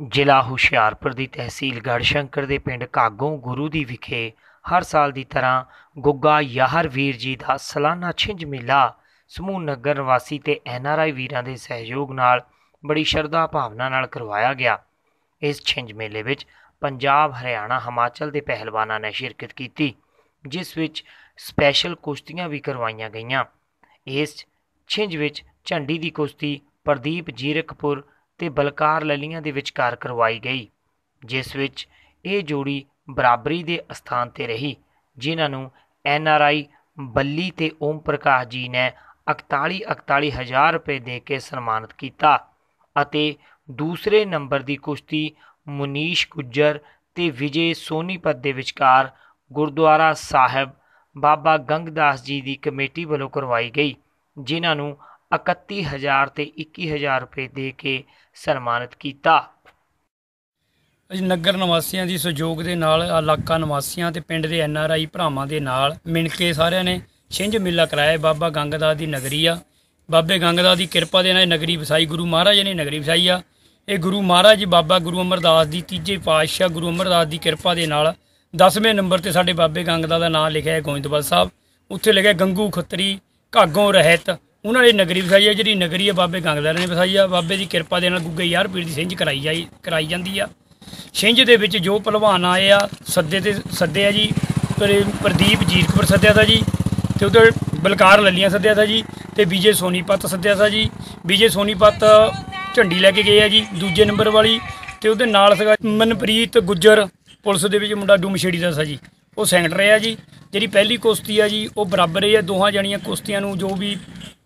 ਜ਼ਿਲ੍ਹਾ ਹੁਸ਼ਿਆਰਪੁਰ ਦੀ ਤਹਿਸੀਲ ਗੜ੍ਹਸ਼ੰਕਰ ਦੇ ਪਿੰਡ ਕਾਗੋਂ ਗੁਰੂ ਦੀ ਵਿਖੇ ਹਰ ਸਾਲ ਦੀ ਤਰ੍ਹਾਂ ਗੁੱਗਾ ਯਾਹਰ ਵੀਰ ਜੀ ਦਾ ਸਾਲਾਨਾ ਛਿੰਝ ਮੇਲਾ ਸਮੂਹ ਨਗਰ ਨਿਵਾਸੀ ਤੇ ਐਨਆਰਆਈ ਵੀਰਾਂ ਦੇ ਸਹਿਯੋਗ ਨਾਲ ਬੜੀ ਸ਼ਰਧਾ ਭਾਵਨਾ ਨਾਲ ਕਰਵਾਇਆ ਗਿਆ। ਇਸ ਛਿੰਝ ਮੇਲੇ ਵਿੱਚ ਪੰਜਾਬ, ਹਰਿਆਣਾ, ਹਿਮਾਚਲ ਦੇ ਪਹਿਲਵਾਨਾਂ ਨੇ ਸ਼ਿਰਕਤ ਕੀਤੀ, ਜਿਸ ਵਿੱਚ ਸਪੈਸ਼ਲ ਕੁਸ਼ਤੀਆਂ ਵੀ ਕਰਵਾਈਆਂ ਗਈਆਂ। ਇਸ ਛਿੰਝ ਵਿੱਚ ਝੰਡੀ ਦੀ ਕੁਸ਼ਤੀ ਪ੍ਰਦੀਪ ਜੀਰਕਪੁਰ ਤੇ ਬਲਕਾਰ ਲਲੀਆਂ ਦੇ ਵਿਚਕਾਰ ਕਰਵਾਈ ਗਈ, ਜਿਸ ਵਿੱਚ ਇਹ ਜੋੜੀ ਬਰਾਬਰੀ ਦੇ ਅਸਥਾਨ ਤੇ ਰਹੀ, ਜਿਨ੍ਹਾਂ ਨੂੰ ਐਨ ਆਰ ਆਈ ਬੱਲੀ ਤੇ ਓਮ ਪ੍ਰਕਾਸ਼ ਜੀ ਨੇ 41 41 ਹਜ਼ਾਰ ਰੁਪਏ ਦੇ ਕੇ ਸਨਮਾਨਿਤ ਕੀਤਾ ਅਤੇ ਦੂਸਰੇ ਨੰਬਰ ਦੀ ਕੁਸ਼ਤੀ ਮੁਨੀਸ਼ ਗੁੱਜਰ ਤੇ ਵਿਜੇ ਸੋਨੀਪਤ ਦੇ ਵਿਚਕਾਰ ਗੁਰਦੁਆਰਾ ਸਾਹਿਬ ਬਾਬਾ ਗੰਗਦਾਸ ਜੀ ਦੀ ਕਮੇਟੀ ਵੱਲੋਂ ਕਰਵਾਈ ਗਈ, ਜਿਨ੍ਹਾਂ ਨੂੰ 31000 ਤੇ 21000 ਰੁਪਏ ਦੇ ਕੇ ਸਨਮਾਨਿਤ ਕੀਤਾ। ਅਸੀਂ ਨਗਰ ਨਿਵਾਸੀਆਂ ਦੀ ਸਹਿਯੋਗ ਦੇ ਨਾਲ ਇਲਾਕਾ ਨਿਵਾਸੀਆਂ ਤੇ ਪਿੰਡ ਦੇ ਐਨ ਆਰ ਆਈ ਭਰਾਵਾਂ ਦੇ ਨਾਲ ਮਿਲ ਕੇ ਸਾਰਿਆਂ ਨੇ ਛਿੰਝ ਮੇਲਾ ਕਰਾਇਆ। ਬਾਬਾ ਗੰਗਦਾਸ ਦੀ ਨਗਰੀ ਆ। ਬਾਬੇ ਗੰਗਦਾਸ ਦੀ ਕਿਰਪਾ ਦੇ ਨਾਲ ਇਹ ਨਗਰੀ ਵਸਾਈ, ਗੁਰੂ ਮਹਾਰਾਜ ਨੇ ਨਗਰੀ ਵਸਾਈ ਆ। ਇਹ ਗੁਰੂ ਮਹਾਰਾਜ ਜੀ ਬਾਬਾ ਗੁਰੂ ਅਮਰਦਾਸ ਦੀ ਤੀਜੇ ਪਾਤਸ਼ਾਹ ਗੁਰੂ ਅਮਰਦਾਸ ਦੀ ਕਿਰਪਾ ਦੇ ਨਾਲ 10ਵੇਂ ਨੰਬਰ ਤੇ ਸਾਡੇ ਬਾਬੇ ਗੰਗਦਾਸ ਦਾ ਨਾਮ ਲਿਖਿਆ ਹੈ ਗੋਇੰਦਵਾਲ ਸਾਹਿਬ। ਉੱਥੇ ਲਿਖਿਆ ਗੰਗੂ ਖੱਤਰੀ, ਘਾਗੋਂ ਰਹਿਤ। ਉਹਨਾਂ ਨੇ ਨਗਰੀ ਵਸਾਈ ਆ, ਜਿਹੜੀ ਨਗਰੀ ਆ, ਬਾਬੇ ਗੰਗਦਾਸ ਨੇ ਵਸਾਈ ਆ। ਬਾਬੇ ਦੀ ਕਿਰਪਾ ਦੇ ਨਾਲ ਗੁੱਗੇ ਯਾਰ ਪੀਰ ਦੀ ਸਿੰਝ ਕਰਾਈ ਜਾਈ, ਕਰਾਈ ਜਾਂਦੀ ਆ। ਸਿੰਝ ਦੇ ਵਿੱਚ ਜੋ ਪਹਿਲਵਾਨ ਆਏ ਆ, ਸੱਦੇ ਤੇ ਸੱਦੇ ਆ ਜੀ। ਪਰ- ਪ੍ਰਦੀਪ ਜੀਰਕਪੁਰ ਸੱਦਿਆ ਤਾ ਜੀ ਤੇ ਉਧਰ ਬਲਕਾਰ ਲੱਲੀਆਂ ਸੱਦਿਆ ਤਾ ਜੀ ਤੇ ਵਿਜੇ ਸੋਨੀਪਤ ਸੱਦਿਆ ਤਾ ਜੀ। ਵਿਜੇ ਸੋਨੀਪਤ ਝੰਡੀ ਲੈ ਕੇ ਗਏ ਆ ਜੀ, ਦੂਜੇ ਨੰਬਰ ਵਾਲੀ ਤੇ ਉਹਦੇ ਨਾਲ ਸੀਗਾ ਮਨਪ੍ਰੀਤ ਗੁੱਜਰ, ਪੁਲਿਸ ਦੇ ਵਿੱਚ ਮੁੰਡਾ ਡੂਮਛੇੜੀ ਦਾ ਸੀ ਜੀ। ਉਹ ਸੈਂਕਟਰ ਆ ਜੀ। ਜਿਹੜੀ ਪਹਿਲੀ ਕੁਸ਼ਤੀ ਆ ਜੀ, ਉਹ ਬਰਾਬਰ ਹੀ ਆ, ਦੋਹਾਂ ਜਣੀਆਂ ਕੁਸ਼ਤੀਆਂ ਨੂੰ ਜੋ ਵੀ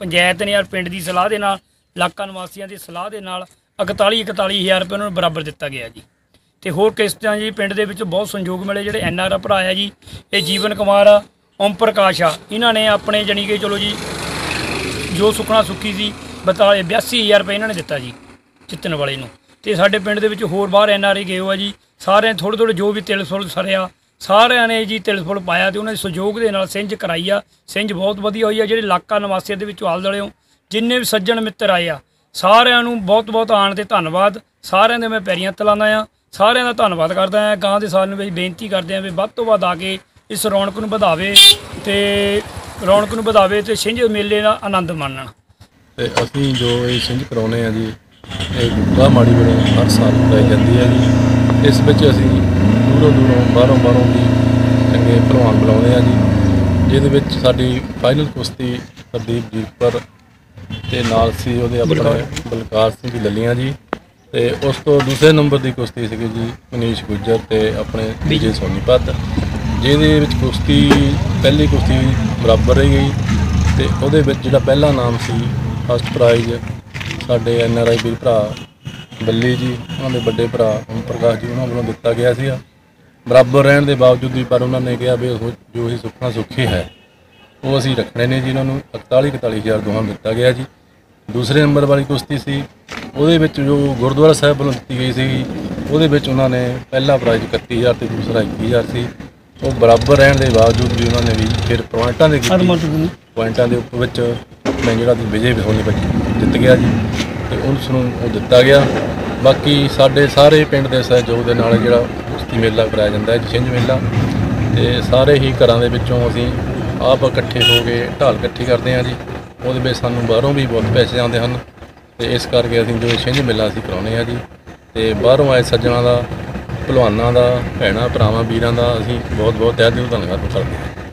ਪੰਚਾਇਤ ਨੇ ਯਾਰ ਪਿੰਡ ਦੀ ਸਲਾਹ ਦੇ ਨਾਲ, ਇਲਾਕਾ ਨਿਵਾਸੀਆਂ ਦੀ ਸਲਾਹ ਦੇ ਨਾਲ 41 41000 ਰੁਪਏ ਉਹਨਾਂ ਨੂੰ ਬਰਾਬਰ ਦਿੱਤਾ ਗਿਆ ਜੀ। ਤੇ ਹੋਰ ਕਿਸ਼ਤਾਂ ਜੀ, ਪਿੰਡ ਦੇ ਵਿੱਚ ਬਹੁਤ ਸੰਯੋਗ ਮਿਲੇ ਜਿਹੜੇ ਐਨ ਆਰ ਭਰਾ ਆ ਜੀ, ਇਹ ਜੀਵਨ ਕੁਮਾਰ ਆ ਓਮ ਪ੍ਰਕਾਸ਼ ਆ। ਇਹਨਾਂ ਨੇ ਆਪਣੇ ਜਾਣੀ ਕਿ ਚਲੋ ਜੀ, ਜੋ ਸੁਖਣਾ ਸੁੱਖੀ ਸੀ, ਬਤਾਲੇ 82000 ਰੁਪਏ ਇਹਨਾਂ ਨੇ ਦਿੱਤਾ ਜੀ, ਜਿੱਤਣ ਵਾਲੇ ਨੂੰ। ਤੇ ਸਾਡੇ ਪਿੰਡ ਦੇ ਵਿੱਚ ਹੋਰ ਬਾਹਰ ਐਨ ਆਰ ਆਈ ਗਏ ਹੋ ਆ ਜੀ, ਸਾਰਿਆਂ ਥੋੜੇ ਥੋੜੇ ਜੋ ਵੀ ਤਿਲ ਸੁਲ ਸਰਿਆ ਸਾਰਿਆਂ ਨੇ ਜੀ ਤਿਲ ਫੁੱਲ ਪਾਇਆ ਤੇ ਉਹਨਾਂ ਦੇ ਸਹਿਯੋਗ ਦੇ ਨਾਲ ਸਿੰਝ ਕਰਾਈ ਆ। ਸਿੰਝ ਬਹੁਤ ਵਧੀਆ ਹੋਈ ਆ, ਜਿਹੜੇ ਇਲਾਕਾ ਨਿਵਾਸੀਆਂ ਦੇ ਵਿੱਚੋਂ ਆਲ ਦਲਿਓ ਜਿੰਨੇ ਵੀ ਸੱਜਣ ਮਿੱਤਰ ਆਏ ਆ, ਸਾਰਿਆਂ ਨੂੰ ਬਹੁਤ ਬਹੁਤ ਆਣ ਤੇ ਧੰਨਵਾਦ। ਸਾਰਿਆਂ ਦੇ ਮੈਂ ਪੈਰੀਆਂ ਤਲਾਉਂਦਾ ਆ। ਸਾਰਿਆਂ ਦਾ ਧੰਨਵਾਦ ਕਰਦਾ ਆ। ਗਾਂ ਦੇ ਸਾਰਿਆਂ ਨੂੰ ਵੀ ਬੇਨਤੀ ਕਰਦੇ ਆ ਵੀ ਵੱਧ ਤੋਂ ਵੱਧ ਆ ਕੇ ਇਸ ਰੌਣਕ ਨੂੰ ਵਧਾਵੇ ਤੇ ਰੌਣਕ ਨੂੰ ਵਧਾਵੇ ਤੇ ਸਿੰਝ ਮੇਲੇ ਦਾ ਆਨੰਦ ਮਾਣਨ। ਤੇ ਅਸੀਂ ਜੋ ਇਹ ਸਿੰਝ ਕਰਾਉਨੇ ਆ ਜੀ, ਇਹ ਗੁੱਗਾ ਮਾੜੀ ਵੱਲੋਂ ਹਰ ਸਾਲ ਕਰਾਈ ਜਾਂਦੀ ਹੈ ਜੀ। ਇਸ ਵਿੱਚ ਅਸੀਂ ਦੂਰੋਂ ਦੂਰੋਂ ਬਾਹਰੋਂ ਬਾਹਰੋਂ ਵੀ ਚੰਗੇ ਭਲਵਾਨ ਬੁਲਾਉਂਦੇ ਆ ਜੀ। ਜਿਹਦੇ ਵਿੱਚ ਸਾਡੀ ਫਾਈਨਲ ਕੁਸ਼ਤੀ ਪ੍ਰਦੀਪ ਜੀਤਪੁਰ ਤੇ ਨਾਲ ਸੀ ਉਹਦੇ ਆਪਣੇ ਬਲਕਾਰ। ਸਿੰਘ ਦੀ ਲੱਲੀਆਂ ਜੀ ਤੇ ਉਸ ਤੋਂ ਦੂਸਰੇ ਨੰਬਰ ਦੀ ਕੁਸ਼ਤੀ ਸੀਗੀ ਜੀ ਮਨੀਸ਼ ਗੁੱਜਰ ਤੇ ਆਪਣੇ ਵਿਜੇ ਸੋਨੀਪਤ ਜਿਹਦੇ ਵਿੱਚ ਕੁਸ਼ਤੀ ਪਹਿਲੀ ਕੁਸ਼ਤੀ ਬਰਾਬਰ ਰਹੀ ਗਈ ਤੇ ਉਹਦੇ ਵਿੱਚ ਜਿਹੜਾ ਪਹਿਲਾ ਨਾਮ ਸੀ ਫਸਟ ਪ੍ਰਾਈਜ਼ ਸਾਡੇ ਐਨ ਆਰ ਆਈ ਵੀਰ ਭਰਾ ਬੱਲੀ ਜੀ ਉਹਨਾਂ ਦੇ ਵੱਡੇ ਭਰਾ ਓਮ ਪ੍ਰਕਾਸ਼ ਜੀ ਉਹਨਾਂ ਵੱਲੋਂ ਦਿੱਤਾ ਗਿਆ ਸੀਗਾ। ਬਰਾਬਰ ਰਹਿਣ ਦੇ ਬਾਵਜੂਦ ਵੀ ਪਰ ਉਹਨਾਂ ਨੇ ਕਿਹਾ ਵੀ ਉਹ ਜੋ ਹੀ ਸੁੱਖਣਾ ਸੁੱਖੀ ਹੈ ਉਹ ਅਸੀਂ ਰੱਖਣੇ ਨੇ ਜੀ ਉਹਨਾਂ ਨੂੰ। 41 41000 ਦੋਹਾਂ ਦਿੱਤਾ ਗਿਆ ਜੀ। ਦੂਸਰੇ ਨੰਬਰ ਵਾਲੀ ਕੁਸ਼ਤੀ ਸੀ ਉਹਦੇ ਵਿੱਚ ਜੋ ਗੁਰਦੁਆਰਾ ਸਾਹਿਬ ਵੱਲੋਂ ਦਿੱਤੀ ਗਈ ਸੀ ਉਹਦੇ ਵਿੱਚ ਉਹਨਾਂ ਨੇ ਪਹਿਲਾ ਪ੍ਰਾਈਜ਼ 31000 ਤੇ ਦੂਸਰਾ 21000 ਸੀ। ਉਹ ਬਰਾਬਰ ਰਹਿਣ ਦੇ ਬਾਵਜੂਦ ਵੀ ਉਹਨਾਂ ਨੇ ਵੀ ਫਿਰ ਪੁਆਇੰਟਾਂ ਦੇ ਕੀਤੀ ਪੁਆਇੰਟਾਂ ਦੇ ਉੱਪ ਵਿੱਚ ਮੈਂ ਜਿਹੜਾ ਦੀ ਵਿਜੇ ਹੋਣੀ ਵਿੱਚ ਜਿੱਤ ਗਿਆ ਜੀ ਤੇ ਉਸ ਨੂੰ ਉਹ ਦਿੱਤਾ ਗਿਆ। ਬਾਕੀ ਸਾਡੇ ਸਾਰੇ ਪਿੰਡ ਦੇ ਸਹਿਯੋਗ ਦੇ ਨਾਲ ਜਿਹੜਾ ਕੁਸ਼ਤੀ ਮੇਲਾ ਕਰਾਇਆ ਜਾਂਦਾ ਹੈ ਜੀ ਛਿੰਝ ਮੇਲਾ। ਤੇ ਸਾਰੇ ਹੀ ਘਰਾਂ ਦੇ ਵਿੱਚੋਂ ਅਸੀਂ ਆਪ ਇਕੱਠੇ ਹੋ ਕੇ ਢਾਲ ਇਕੱਠੀ ਕਰਦੇ ਹਾਂ ਜੀ। ਉਹਦੇ ਵਿੱਚ ਸਾਨੂੰ ਬਾਹਰੋਂ ਵੀ ਬਹੁਤ ਪੈਸੇ ਆਉਂਦੇ ਹਨ। ਤੇ ਇਸ ਕਰਕੇ ਅਸੀਂ ਜੋ ਛਿੰਝ ਮੇਲਾ ਅਸੀਂ ਕਰਾਉਂਦੇ ਹਾਂ ਜੀ। ਤੇ ਬਾਹਰੋਂ ਆਏ ਸੱਜਣਾ ਦਾ, ਭਲਵਾਨਾਂ ਦਾ, ਭੈਣਾਂ, ਭਰਾਵਾਂ, ਵੀਰਾਂ ਦਾ ਅਸੀਂ ਬਹੁਤ ਬਹੁਤ ਤਹਿ ਦਿਲੋਂ ਧੰਨਵਾਦ ਕਰਦੇ ਹਾਂ।